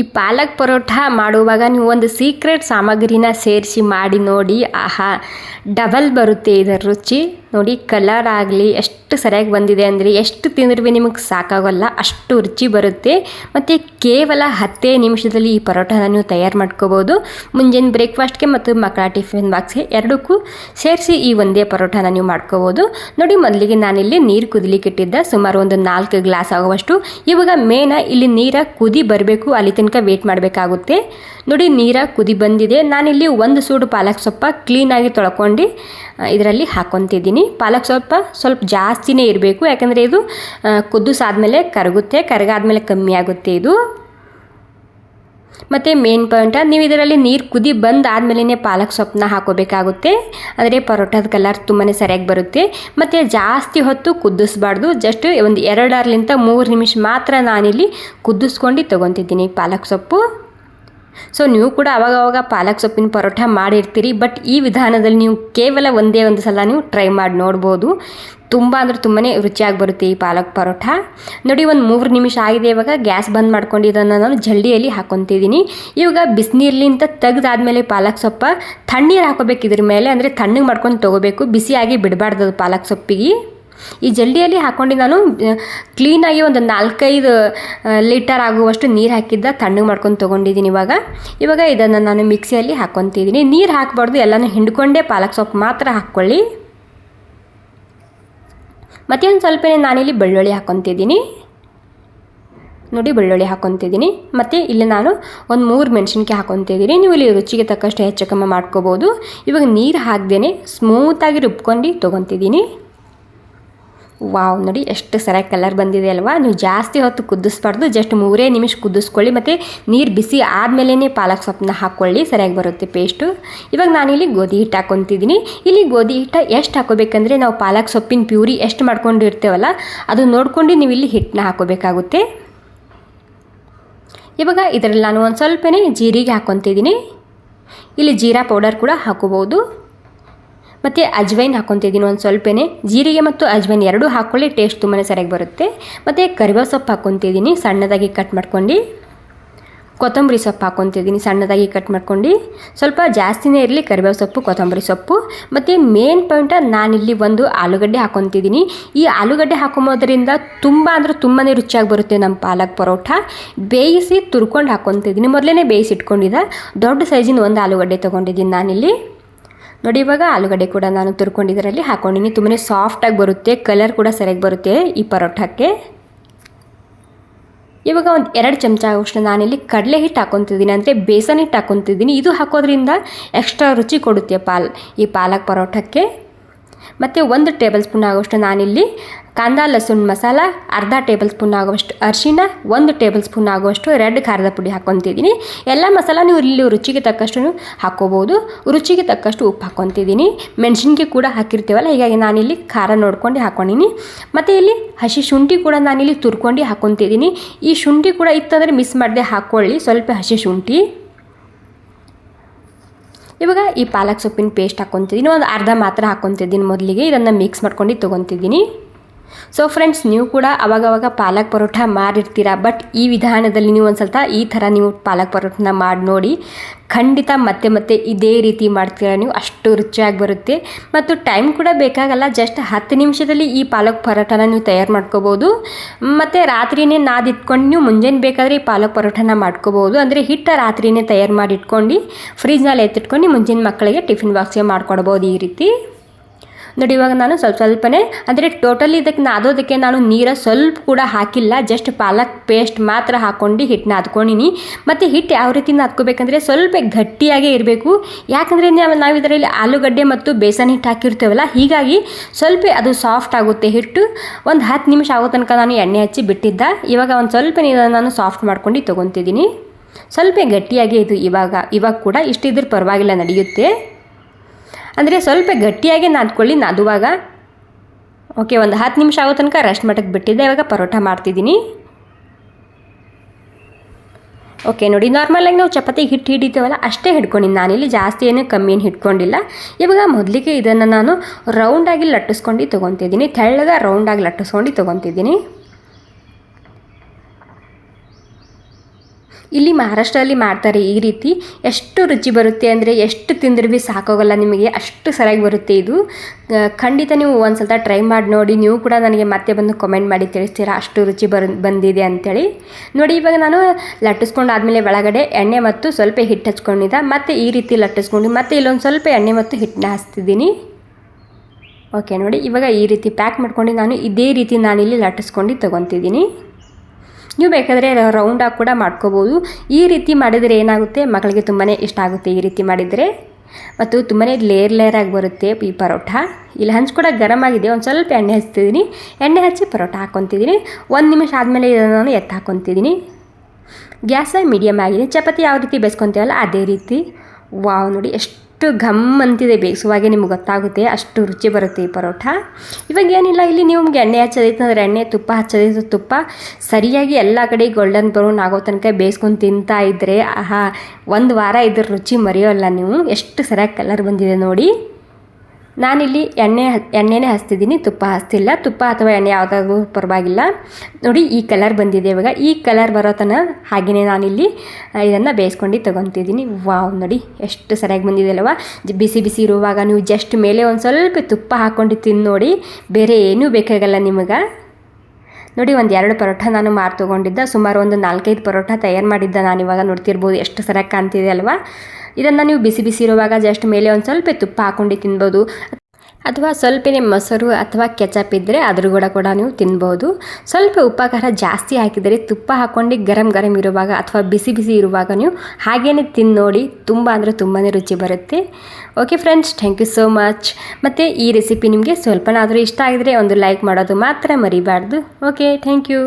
ಈ ಪಾಲಕ್ ಪರೋಟ ಮಾಡುವಾಗ ನೀವು ಒಂದು ಸೀಕ್ರೆಟ್ ಸಾಮಗ್ರಿನ ಸೇರಿಸಿ ಮಾಡಿ ನೋಡಿ, ಆಹಾ ಡಬಲ್ ಬರುತ್ತೆ ಇದರ ರುಚಿ. ನೋಡಿ ಕಲರ್ ಆಗಲಿ, ಎಷ್ಟು ಸರಿಯಾಗಿ ಬಂದಿದೆ ಅಂದರೆ ಎಷ್ಟು ತಿಂದ್ರೂ ನಿಮಗೆ ಸಾಕಾಗಲ್ಲ, ಅಷ್ಟು ರುಚಿ ಬರುತ್ತೆ. ಮತ್ತು ಕೇವಲ ಹತ್ತೇ ನಿಮಿಷದಲ್ಲಿ ಈ ಪರೋಟನ ನೀವು ತಯಾರು ಮಾಡ್ಕೋಬೋದು. ಮುಂಜಾನೆ ಬ್ರೇಕ್ಫಾಸ್ಟ್ಗೆ ಮತ್ತು ಮಕ್ಕಳ ಟಿಫಿನ್ ಬಾಕ್ಸ್ಗೆ ಎರಡಕ್ಕೂ ಸೇರಿಸಿ ಈ ಒಂದೇ ಪರೋಟನ ನೀವು ಮಾಡ್ಕೋಬೋದು. ನೋಡಿ, ಮೊದಲಿಗೆ ನಾನಿಲ್ಲಿ ನೀರು ಕುದಿಲಿಕ್ಕೆ ಇಟ್ಟಿದ್ದೆ ಸುಮಾರು ಒಂದು ನಾಲ್ಕು ಗ್ಲಾಸ್ ಆಗುವಷ್ಟು. ಇವಾಗ ಮೇನ ಇಲ್ಲಿ ನೀರ ಕುದಿ ಬರಬೇಕು, ಅಲ್ಲಿ ತನಕ ವೇಟ್ ಮಾಡಬೇಕಾಗುತ್ತೆ. ನೋಡಿ, ನೀರ ಕುದಿ ಬಂದಿದೆ. ನಾನಿಲ್ಲಿ ಒಂದು ಸೂಡು ಪಾಲಕ್ ಸೊಪ್ಪ ಕ್ಲೀನಾಗಿ ತೊಳ್ಕೊಂಡು ಇದರಲ್ಲಿ ಹಾಕೊತಿದ್ದೀನಿ. ಪಾಲಕ್ ಸ್ವಲ್ಪ ಸ್ವಲ್ಪ ಜಾಸ್ತಿನೇ ಇರಬೇಕು. ಯಾಕಂದರೆ ಇದು ಕುದಿಸಾದ್ಮೇಲೆ ಕರಗುತ್ತೆ. ಕರಗಾದ್ಮೇಲೆ ಕಮ್ಮಿ ಆಗುತ್ತೆ ಇದು. ಮತ್ತು ಮೇನ್ ಪಾಯಿಂಟ ನೀವು ಇದರಲ್ಲಿ ನೀರು ಕುದಿ ಬಂದಾದ್ಮೇಲೆ ಪಾಲಕ್ ಸೊಪ್ಪನ್ನ ಹಾಕೋಬೇಕಾಗುತ್ತೆ. ಅಂದರೆ ಪರೋಟದ ಕಲರ್ ತುಂಬಾ ಸರಿಯಾಗಿ ಬರುತ್ತೆ. ಮತ್ತು ಜಾಸ್ತಿ ಹೊತ್ತು ಕುದಿಸ್ಬಾರ್ದು ಜಸ್ಟ್ ಒಂದು ಎರಡರ್ಲಿಂತ ಮೂರು ನಿಮಿಷ ಮಾತ್ರ ನಾನಿಲ್ಲಿ ಕುದಿಸ್ಕೊಂಡು ತೊಗೊತಿದ್ದೀನಿ ಪಾಲಕ್ ಸೊಪ್ಪು. ಸೊ ನೀವು ಕೂಡ ಅವಾಗವಾಗ ಅವಾಗ ಪಾಲಕ್ ಸೊಪ್ಪಿನ ಪರೋಟ ಮಾಡಿರ್ತೀರಿ. ಬಟ್ ಈ ವಿಧಾನದಲ್ಲಿ ನೀವು ಕೇವಲ ಒಂದೇ ಒಂದು ಸಲ ನೀವು ಟ್ರೈ ಮಾಡಿ ನೋಡ್ಬೋದು. ತುಂಬ ಅಂದರೆ ತುಂಬಾ ರುಚಿಯಾಗಿ ಬರುತ್ತೆ ಈ ಪಾಲಕ್ ಪರೋಟ. ನೋಡಿ, ಒಂದು ಮೂರು ನಿಮಿಷ ಆಗಿದೆ. ಇವಾಗ ಗ್ಯಾಸ್ ಬಂದ್ ಮಾಡ್ಕೊಂಡು ಇದನ್ನು ನಾನು ಜಲ್ಡಿಯಲ್ಲಿ ಹಾಕೊತಿದ್ದೀನಿ. ಇವಾಗ ಬಿಸಿನೀರ್ಲಿಂದ ತೆಗ್ದಾದ್ಮೇಲೆ ಪಾಲಕ್ ಸೊಪ್ಪ, ತಣ್ಣೀರು ಹಾಕೋಬೇಕು ಇದ್ರ ಮೇಲೆ. ಅಂದರೆ ತಣ್ಣಗೆ ಮಾಡ್ಕೊಂಡು ತೊಗೋಬೇಕು. ಬಿಸಿಯಾಗಿ ಬಿಡಬಾರ್ದು ಪಾಲಕ್ ಸೊಪ್ಪಿಗೆ. ಈ ಜಲ್ಡಿಯಲ್ಲಿ ಹಾಕೊಂಡು ನಾನು ಕ್ಲೀನಾಗಿ ಒಂದು ನಾಲ್ಕೈದು ಲೀಟರ್ ಆಗುವಷ್ಟು ನೀರು ಹಾಕಿದ್ದ ತಣ್ಣಗೆ ಮಾಡ್ಕೊಂಡು ತೊಗೊಂಡಿದ್ದೀನಿ ಇವಾಗ. ಇವಾಗ ಇದನ್ನು ನಾನು ಮಿಕ್ಸಿಯಲ್ಲಿ ಹಾಕ್ಕೊತಿದ್ದೀನಿ ನೀರು ಹಾಕಬಾರ್ದು, ಎಲ್ಲನೂ ಹಿಂಡ್ಕೊಂಡೇ ಪಾಲಕ್ ಸೊಪ್ಪು ಮಾತ್ರ ಹಾಕ್ಕೊಳ್ಳಿ. ಮತ್ತೆ ಒಂದು ಸ್ವಲ್ಪ ನಾನಿಲ್ಲಿ ಬೆಳ್ಳುಳ್ಳಿ ಹಾಕ್ಕೊತಿದ್ದೀನಿ ನೋಡಿ, ಬೆಳ್ಳುಳ್ಳಿ ಹಾಕ್ಕೊತಿದ್ದೀನಿ ಮತ್ತು ಇಲ್ಲಿ ನಾನು ಒಂದು ಮೂರು ಮೆಣಸಿನ್ಕಾಯಿ ಹಾಕ್ಕೊತಿದ್ದೀನಿ ನೀವು ಇಲ್ಲಿ ರುಚಿಗೆ ತಕ್ಕಷ್ಟು ಹೆಚ್ಚು ಕಮ್ಮಿ ಮಾಡ್ಕೋಬೋದು. ಇವಾಗ ನೀರು ಹಾಕ್ದೇ ಸ್ಮೂತಾಗಿ ರುಬ್ಕೊಂಡು ತೊಗೊತಿದ್ದೀನಿ ವಾವ್, ನೋಡಿ ಎಷ್ಟು ಸರಿಯಾಗಿ ಕಲರ್ ಬಂದಿದೆ ಅಲ್ವಾ? ನೀವು ಜಾಸ್ತಿ ಹೊತ್ತು ಕುದಿಸ್ಬಾರ್ದು ಜಸ್ಟ್ ಮೂರೇ ನಿಮಿಷ ಕುದಿಸ್ಕೊಳ್ಳಿ ಮತ್ತು ನೀರು ಬಿಸಿ ಆದಮೇಲೆ ಪಾಲಕ್ ಸೊಪ್ಪನ್ನ ಹಾಕ್ಕೊಳ್ಳಿ ಸರಿಯಾಗಿ ಬರುತ್ತೆ ಪೇಸ್ಟು ಇವಾಗ ನಾನಿಲ್ಲಿ ಗೋಧಿ ಹಿಟ್ಟು ಹಾಕ್ಕೊತಿದ್ದೀನಿ ಇಲ್ಲಿ ಗೋಧಿ ಹಿಟ್ಟು ಎಷ್ಟು ಹಾಕೋಬೇಕಂದ್ರೆ ನಾವು ಪಾಲಕ್ ಸೊಪ್ಪಿನ ಪ್ಯೂರಿ ಎಷ್ಟು ಮಾಡ್ಕೊಂಡಿರ್ತೇವಲ್ಲ ಅದು ನೋಡ್ಕೊಂಡು ನೀವು ಇಲ್ಲಿ ಹಿಟ್ಟನ್ನ ಹಾಕೋಬೇಕಾಗುತ್ತೆ. ಇವಾಗ ಇದರಲ್ಲಿ ನಾನು ಒಂದು ಸ್ವಲ್ಪನೇ ಜೀರಿಗೆ ಹಾಕ್ಕೊತಿದ್ದೀನಿ ಇಲ್ಲಿ ಜೀರಾ ಪೌಡರ್ ಕೂಡ ಹಾಕೋಬೋದು ಮತ್ತು ಅಜ್ವೈನ್ ಹಾಕ್ಕೊತಿದ್ದೀನಿ ಒಂದು ಸ್ವಲ್ಪನೇ. ಜೀರಿಗೆ ಮತ್ತು ಅಜ್ವೈನ್ ಎರಡೂ ಹಾಕ್ಕೊಳ್ಳಿ ಟೇಸ್ಟ್ ತುಂಬಾ ಸರಿಯಾಗಿ ಬರುತ್ತೆ. ಮತ್ತು ಕರಿಬೇವು ಸೊಪ್ಪು ಹಾಕ್ಕೊತಿದ್ದೀನಿ ಸಣ್ಣದಾಗಿ ಕಟ್ ಮಾಡ್ಕೊಂಡು. ಕೊತ್ತಂಬರಿ ಸೊಪ್ಪು ಹಾಕ್ಕೊತಿದ್ದೀನಿ ಸಣ್ಣದಾಗಿ ಕಟ್ ಮಾಡ್ಕೊಂಡು. ಸ್ವಲ್ಪ ಜಾಸ್ತಿನೇ ಇರಲಿ ಕರಿಬೇವು ಸೊಪ್ಪು, ಕೊತ್ತಂಬರಿ ಸೊಪ್ಪು. ಮತ್ತು ಮೇನ್ ಪಾಯಿಂಟ ನಾನಿಲ್ಲಿ ಒಂದು ಆಲೂಗಡ್ಡೆ ಹಾಕ್ಕೊತಿದ್ದೀನಿ ಈ ಆಲೂಗಡ್ಡೆ ಹಾಕೊಂಬೋದ್ರಿಂದ ತುಂಬ ಅಂದರೆ ತುಂಬಾ ರುಚಿಯಾಗಿ ಬರುತ್ತೆ ನಮ್ಮ ಪಾಲಕ್ ಪರೋಟ. ಬೇಯಿಸಿ ತುರ್ಕೊಂಡು ಹಾಕ್ಕೊತಿದ್ದೀನಿ ಮೊದಲೇ ಬೇಯಿಸಿ ಇಟ್ಕೊಂಡಿದ್ದ ದೊಡ್ಡ ಸೈಜಿನ ಒಂದು ಆಲೂಗಡ್ಡೆ ತೊಗೊಂಡಿದ್ದೀನಿ ನಾನಿಲ್ಲಿ. ನೋಡಿ, ಇವಾಗ ಆಲೂಗಡ್ಡೆ ಕೂಡ ನಾನು ತುರ್ಕೊಂಡಿದ್ದರಲ್ಲಿ ಹಾಕೊಂಡಿನಿ ತುಂಬಾ ಸಾಫ್ಟಾಗಿ ಬರುತ್ತೆ ಕಲರ್ ಕೂಡ ಸರಿಯಾಗಿ ಬರುತ್ತೆ ಈ ಪರೋಟಕ್ಕೆ ಇವಾಗ ಒಂದು ಎರಡು ಚಮಚ ಆಗೋಷ್ಟು ನಾನಿಲ್ಲಿ ಕಡಲೆ ಹಿಟ್ಟು ಹಾಕೊತಿದ್ದೀನಿ, ಅಂದರೆ ಬೇಸನ್ ಹಿಟ್ಟು ಹಾಕೊತಿದ್ದೀನಿ. ಇದು ಹಾಕೋದ್ರಿಂದ ಎಕ್ಸ್ಟ್ರಾ ರುಚಿ ಕೊಡುತ್ತೆ ಪಾಲ್, ಈ ಪಾಲಕ್ ಪರೋಟಕ್ಕೆ ಮತ್ತು ಒಂದು ಟೇಬಲ್ ಸ್ಪೂನ್ ಆಗೋಷ್ಟು ನಾನಿಲ್ಲಿ ಕಾಂದ, ಲಸೂನ್ ಮಸಾಲ, ಅರ್ಧ ಟೇಬಲ್ ಸ್ಪೂನ್ ಆಗುವಷ್ಟು ಅರಿಶಿನ ಒಂದು ಟೇಬಲ್ ಸ್ಪೂನ್ ಆಗುವಷ್ಟು ರೆಡ್ ಖಾರದ ಪುಡಿ ಹಾಕ್ಕೊತಿದ್ದೀನಿ. ಎಲ್ಲ ಮಸಾಲ ನೀವು ಇಲ್ಲಿ ರುಚಿಗೆ ತಕ್ಕಷ್ಟು ಹಾಕ್ಕೋಬೋದು ರುಚಿಗೆ ತಕ್ಕಷ್ಟು ಉಪ್ಪು ಹಾಕ್ಕೊತಿದ್ದೀನಿ. ಮೆಣಸಿನ್ಕಾಯಿ ಕೂಡ ಹಾಕಿರ್ತೀವಲ್ಲ, ಹೀಗಾಗಿ ನಾನಿಲ್ಲಿ ಖಾರ ನೋಡ್ಕೊಂಡು ಹಾಕ್ಕೊಂಡಿನಿ ಮತ್ತು ಇಲ್ಲಿ ಹಸಿ ಶುಂಠಿ ಕೂಡ ನಾನಿಲ್ಲಿ ತುರ್ಕೊಂಡು ಹಾಕ್ಕೊತಿದ್ದೀನಿ. ಈ ಶುಂಠಿ ಕೂಡ ಇತ್ತಂದರೆ ಮಿಸ್ ಮಾಡದೆ ಹಾಕ್ಕೊಳ್ಳಿ ಸ್ವಲ್ಪ ಹಸಿ ಶುಂಠಿ. ಇವಾಗ ಈ ಪಾಲಕ್ ಸೊಪ್ಪಿನ ಪೇಸ್ಟ್ ಹಾಕ್ಕೊತಿದ್ದೀನಿ. ಒಂದು ಅರ್ಧ ಮಾತ್ರ ಹಾಕ್ಕೊತಿದ್ದೀನಿ ಮೊದಲಿಗೆ, ಇದನ್ನು ಮಿಕ್ಸ್ ಮಾಡ್ಕೊಂಡು ತೊಗೊತಿದ್ದೀನಿ. ಸೊ ಫ್ರೆಂಡ್ಸ್ ನೀವು ಕೂಡ ಅವಾಗವಾಗ ಪಾಲಕ್ ಪರೋಟ ಮಾಡಿರ್ತೀರ? ಬಟ್ ಈ ವಿಧಾನದಲ್ಲಿ ನೀವು ಒಂದು ಸ್ವಲ್ಪ ಈ ಥರ ನೀವು ಪಾಲಕ್ ಪರೋಟನ ಮಾಡಿ ನೋಡಿ. ಖಂಡಿತ ಮತ್ತೆ ಮತ್ತೆ ಇದೇ ರೀತಿ ಮಾಡ್ತೀರ ನೀವು, ಅಷ್ಟು ರುಚಿಯಾಗಿ ಬರುತ್ತೆ. ಮತ್ತು ಟೈಮ್ ಕೂಡ ಬೇಕಾಗಲ್ಲ ಜಸ್ಟ್ ಹತ್ತು ನಿಮಿಷದಲ್ಲಿ ಈ ಪಾಲಕ್ ಪರೋಟನ ನೀವು ತಯಾರು ಮಾಡ್ಕೋಬೋದು. ಮತ್ತು ರಾತ್ರಿನೇ ನಾದಿಟ್ಕೊಂಡು ನೀವು ಮುಂಜಾನೆ ಬೇಕಾದರೆ ಈ ಪಾಲಕ್ ಪರೋಟನ ಮಾಡ್ಕೋಬೋದು. ಅಂದರೆ ಹಿಟ್ಟ ರಾತ್ರಿನೇ ತಯಾರು ಮಾಡಿ ಇಟ್ಕೊಂಡು ಫ್ರಿಜ್ನಲ್ಲಿ ಎತ್ತಿಟ್ಕೊಂಡು ಮುಂಜಾನೆ ಮಕ್ಕಳಿಗೆ ಟಿಫಿನ್ ಬಾಕ್ಸ್ಗೆ ಮಾಡ್ಕೊಡ್ಬೋದು ಈ ರೀತಿ. ನೋಡಿ, ಇವಾಗ ನಾನು ಸ್ವಲ್ಪ ಸ್ವಲ್ಪನೇ, ಅಂದರೆ ಟೋಟಲಿ ಇದಕ್ಕೆ ನಾದೋದಕ್ಕೆ ನಾನು ನೀರು ಸ್ವಲ್ಪ ಕೂಡ ಹಾಕಿಲ್ಲ ಜಸ್ಟ್ ಪಾಲಕ್ ಪೇಸ್ಟ್ ಮಾತ್ರ ಹಾಕ್ಕೊಂಡು ಹಿಟ್ಟನ್ನ ನಾದ್ಕೊಂಡಿನಿ ಮತ್ತು ಹಿಟ್ಟು ಯಾವ ರೀತಿ ನಾದ್ಕೋಬೇಕಂದ್ರೆ ಸ್ವಲ್ಪ ಗಟ್ಟಿಯಾಗೇ ಇರಬೇಕು. ಯಾಕಂದರೆ ನಾವು ನಾವು ಇದರಲ್ಲಿ ಆಲೂಗಡ್ಡೆ ಮತ್ತು ಬೇಸನ್ ಹಿಟ್ಟು ಹಾಕಿರ್ತೇವಲ್ಲ, ಹೀಗಾಗಿ ಸ್ವಲ್ಪ ಅದು ಸಾಫ್ಟ್ ಆಗುತ್ತೆ ಹಿಟ್ಟು. ಒಂದು ಹತ್ತು ನಿಮಿಷ ಆಗೋ ತನಕ ನಾನು ಎಣ್ಣೆ ಹಚ್ಚಿ ಬಿಟ್ಟಿದ್ದ. ಇವಾಗ ಒಂದು ಸ್ವಲ್ಪ ನೀರನ್ನು ನಾನು ಸಾಫ್ಟ್ ಮಾಡ್ಕೊಂಡು ತೊಗೊತಿದ್ದೀನಿ. ಸ್ವಲ್ಪ ಗಟ್ಟಿಯಾಗಿ ಇದು ಇವಾಗ ಇವಾಗ ಕೂಡ ಇಷ್ಟಿದ್ರೂ ಪರವಾಗಿಲ್ಲ, ನಡೆಯುತ್ತೆ. ಅಂದರೆ ಸ್ವಲ್ಪ ಗಟ್ಟಿಯಾಗಿ ನಾದ್ಕೊಳ್ಳಿ, ನಾದುವಾಗ. ಓಕೆ ಒಂದು ಹತ್ತು ನಿಮಿಷ ಆಗೋ ತನಕ ರೆಸ್ಟ್ ಮಟ್ಟಕ್ಕೆ ಬಿಟ್ಟಿದ್ದೆ, ಇವಾಗ ಪರೋಟ ಮಾಡ್ತಿದ್ದೀನಿ. ಓಕೆ ನೋಡಿ ನಾರ್ಮಲಾಗಿ ನಾವು ಚಪಾತಿ ಹಿಟ್ಟು ಹಿಡಿತೇವಲ್ಲ, ಅಷ್ಟೇ ಹಿಡ್ಕೊಂಡಿನಿ. ನಾನಿಲ್ಲಿ ಜಾಸ್ತಿ ಏನು ಕಮ್ಮಿ ಏನು ಹಿಡ್ಕೊಂಡಿಲ್ಲ. ಇವಾಗ ಮೊದಲಿಗೆ ಇದನ್ನು ನಾನು ರೌಂಡಾಗಿ ಲಟ್ಟಿಸ್ಕೊಂಡು ತೊಗೊತಿದ್ದೀನಿ. ತೆಳ್ಳಗೆ ರೌಂಡಾಗಿ ಲಟ್ಟಿಸ್ಕೊಂಡು ತೊಗೊತಿದ್ದೀನಿ. ಇಲ್ಲಿ ಮಹಾರಾಷ್ಟ್ರದಲ್ಲಿ ಮಾಡ್ತಾರೆ ಈ ರೀತಿ. ಎಷ್ಟು ರುಚಿ ಬರುತ್ತೆ ಅಂದರೆ ಎಷ್ಟು ತಿಂದರೂ ಭೀ ಸಾಕಾಗಲ್ಲ ನಿಮಗೆ, ಅಷ್ಟು ಸರಿಯಾಗಿ ಬರುತ್ತೆ ಇದು. ಖಂಡಿತ ನೀವು ಒಂದು ಸ್ವಲ್ಪ ಟ್ರೈ ಮಾಡಿ ನೋಡಿ, ನೀವು ಕೂಡ ನನಗೆ ಮತ್ತೆ ಬಂದು ಕಮೆಂಟ್ ಮಾಡಿ ತಿಳಿಸ್ತೀರಾ ಅಷ್ಟು ರುಚಿ ಬರ್, ಬಂದಿದೆ ಅಂತೇಳಿ. ನೋಡಿ, ಇವಾಗ ನಾನು ಲಟ್ಟಿಸ್ಕೊಂಡು ಆದಮೇಲೆ ಒಳಗಡೆ ಎಣ್ಣೆ ಮತ್ತು ಸ್ವಲ್ಪ ಹಿಟ್ಟು ಹಚ್ಕೊಂಡಿದ್ದ. ಮತ್ತು ಈ ರೀತಿ ಲಟ್ಟಿಸ್ಕೊಂಡು ಮತ್ತೆ ಇಲ್ಲೊಂದು ಸ್ವಲ್ಪ ಎಣ್ಣೆ ಮತ್ತು ಹಿಟ್ಟನ್ನ ಹಚ್ತಿದ್ದೀನಿ. ಓಕೆ ನೋಡಿ, ಇವಾಗ ಈ ರೀತಿ ಪ್ಯಾಕ್ ಮಾಡ್ಕೊಂಡು ನಾನು ಇದೇ ರೀತಿ ನಾನಿಲ್ಲಿ ಲಟ್ಟಿಸ್ಕೊಂಡು ತೊಗೊತಿದ್ದೀನಿ. ನೀವು ಬೇಕಾದರೆ ರೌಂಡಾಗಿ ಕೂಡ ಮಾಡ್ಕೋಬೋದು. ಈ ರೀತಿ ಮಾಡಿದರೆ ಏನಾಗುತ್ತೆ? ಮಕ್ಕಳಿಗೆ ತುಂಬಾ ಇಷ್ಟ ಆಗುತ್ತೆ ಈ ರೀತಿ ಮಾಡಿದರೆ. ಮತ್ತು ತುಂಬಾ ಲೇಯರ್ ಲೇಯರ್ ಆಗಿ ಬರುತ್ತೆ ಈ ಪರೋಟ. ಇಲ್ಲಿ ಹಂಚು ಕೂಡ ಗರಮ್ ಆಗಿದೆ. ಒಂದು ಸ್ವಲ್ಪ ಎಣ್ಣೆ ಹಚ್ತಿದ್ದೀನಿ. ಎಣ್ಣೆ ಹಚ್ಚಿ ಪರೋಟ ಹಾಕ್ಕೊತಿದ್ದೀನಿ ಒಂದು ನಿಮಿಷ ಆದಮೇಲೆ ಇದನ್ನು ಎತ್ತ ಹಾಕ್ಕೊತಿದ್ದೀನಿ ಗ್ಯಾಸ ಮೀಡಿಯಮ್ ಆಗಿದೆ. ಚಪಾತಿ ಯಾವ ರೀತಿ ಬೇಯಿಸ್ಕೊತೀವಲ್ಲ ಅದೇ ರೀತಿ. ವಾವ್, ನೋಡಿ ಎಷ್ಟು ಘಮ್ ಅಂತಿದೆ ಬೇಯಿಸುವಾಗೆ ನಿಮ್ಗೆ ಗೊತ್ತಾಗುತ್ತೆ, ಅಷ್ಟು ರುಚಿ ಬರುತ್ತೆ ಈ ಪರೋಟ. ಇವಾಗ ಏನಿಲ್ಲ, ಇಲ್ಲಿ ನಿಮ್ಗೆ ಎಣ್ಣೆ ಹಚ್ಚೋದೈತೆ ಅಂದರೆ ಎಣ್ಣೆ ತುಪ್ಪ ಹಚ್ಚೋದೈತೆ ತುಪ್ಪ. ಸರಿಯಾಗಿ ಎಲ್ಲ ಕಡೆ ಗೋಲ್ಡನ್ ಬ್ರೌನ್ ಆಗೋ ತನಕ ಬೇಯಿಸ್ಕೊಂಡು ತಿಂತಾ ಇದ್ದರೆ ಆಹಾ, ಒಂದು ವಾರ ಇದ್ರ ರುಚಿ ಮರೆಯೋಲ್ಲ ನೀವು. ಎಷ್ಟು ಸರಿಯಾಗಿ ಕಲರ್ ಬಂದಿದೆ ನೋಡಿ. ನಾನಿಲ್ಲಿ ಎಣ್ಣೆ ಎಣ್ಣೆನೇ ಹಚ್ತಿದ್ದೀನಿ. ತುಪ್ಪ ಹಚ್ತಿಲ್ಲ. ತುಪ್ಪ ಅಥವಾ ಎಣ್ಣೆ ಯಾವುದಾದ್ರೂ ಪರವಾಗಿಲ್ಲ. ನೋಡಿ, ಈ ಕಲರ್ ಬಂದಿದೆ ಇವಾಗ. ಈ ಕಲರ್ ಬರೋ ತನಕ ಹಾಗೆಯೇ ನಾನಿಲ್ಲಿ ಇದನ್ನು ಬೇಯಿಸ್ಕೊಂಡು ತೊಗೊತಿದ್ದೀನಿ. ವಾವ್, ನೋಡಿ, ಎಷ್ಟು ಸರಿಯಾಗಿ ಬಂದಿದೆ ಅಲ್ವಾ? ಜ- ಬಿಸಿ ಬಿಸಿ ಇರುವಾಗ ನೀವು ಜಸ್ಟ್ ಮೇಲೆ ಒಂದು ಸ್ವಲ್ಪ ತುಪ್ಪ ಹಾಕ್ಕೊಂಡು ತಿಂದು ನೋಡಿ. ಬೇರೆ ಏನೂ ಬೇಕಾಗಲ್ಲ ನಿಮಗೆ. ನೋಡಿ, ಒಂದು ಎರಡು ಪರೋಟ ನಾನು ಮಾರು ತೊಗೊಂಡಿದ್ದೆ. ಸುಮಾರು ಒಂದು ನಾಲ್ಕೈದು ಪರೋಟ ತಯಾರು ಮಾಡಿದ್ದೆ ನಾನು. ಇವಾಗ ನೋಡ್ತಿರ್ಬೋದು ಎಷ್ಟು ಸರಿಯಾಗಿ ಕಾಣ್ತಿದೆ ಅಲ್ವಾ? ಇದನ್ನು ನೀವು ಬಿಸಿ ಬಿಸಿ ಇರುವಾಗ ಜಸ್ಟ್ ಮೇಲೆ ಒಂದು ಸ್ವಲ್ಪ ತುಪ್ಪ ಹಾಕೊಂಡು ತಿನ್ಬೋದು. ಅಥವಾ ಸ್ವಲ್ಪನೇ ಮೊಸರು ಅಥವಾ ಕೆಚಪ್ ಇದ್ದರೆ ಅದ್ರ ಕೂಡ ಕೂಡ ನೀವು ತಿನ್ಬೋದು. ಸ್ವಲ್ಪ ಉಪ್ಪ ಜಾಸ್ತಿ ಹಾಕಿದರೆ ತುಪ್ಪ ಹಾಕ್ಕೊಂಡು ಗರಂ ಗರಂ ಇರುವಾಗ ಅಥವಾ ಬಿಸಿ ಬಿಸಿ ಇರುವಾಗ ನೀವು ಹಾಗೇನೆ ತಿಂದು ನೋಡಿ ತುಂಬ ಅಂದರೆ ತುಂಬಾ ರುಚಿ ಬರುತ್ತೆ. Okay friends thank you so much ಮತ್ತು ಈ ರೆಸಿಪಿ ನಿಮಗೆ ಸ್ವಲ್ಪನಾದರೂ ಇಷ್ಟ ಆಗಿದರೆ ಒಂದು ಲೈಕ್ ಮಾಡೋದು ಮಾತ್ರ ಮರಿಬಾರ್ದು. Okay thank you